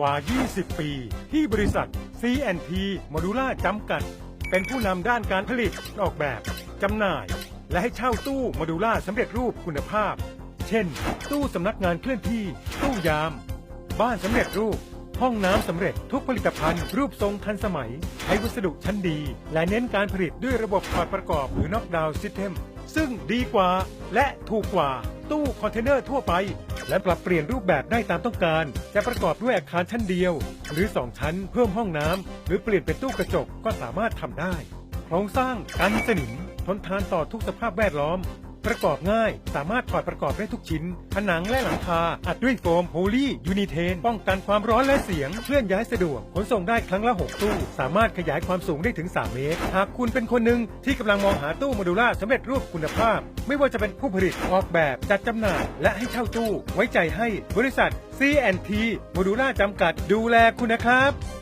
กว่า 20 ปี ที่บริษัท CNT m o d u l a จำกัด เป็นผู้นำด้านการผลิตออกแบบจำหน่าย และให้เช่าตู้โมดูล่าสำเร็จรูปคุณภาพ เช่น ตู้สำนักงานเคลื่อนที่ ตู้ยาม บ้านสำเร็จรูป ห้องน้ำสำเร็จทุกผลิตภัณฑ์ รูปทรงทันสมัยใช้วัสดุชั้นดี และเน้นการผลิตด้วยระบบถอดประกอบหรือ Knockdown System ซึ่งดีกว่าและถูกกว่าตู้คอนเทนเนอร์ทั่วไป และปรับเปลี่ยนรูปแบบได้ตามต้องการ จะประกอบด้วยอาคารชั้นเดียว หรือ 2 ชั้นเพิ่มห้องน้ำ หรือเปลี่ยนเป็นตู้กระจกก็สามารถทำได้ โครงสร้างกันสนิมทนทานต่อทุกสภาพแวดล้อม ประกอบง่าย สามารถถอดประกอบได้ทุกชิ้น ผนังและหลังคา อัดด้วยโฟมโฮลี่ยูนิเทน ป้องกันความร้อนและเสียง เคลื่อนย้ายสะดวก ขนส่งได้ครั้งละ 6 ตู้ สามารถขยายความสูงได้ถึง 3 เมตร หากคุณเป็นคนหนึ่งที่กำลังมองหาตู้โมดูล่าสำเร็จรูปคุณภาพ ไม่ว่าจะเป็นผู้ผลิต ออกแบบ จัดจำหน่าย และให้เช่าตู้ ไว้ใจให้บริษัท C&T โมดูล่าจำกัดดูแลคุณนะครับ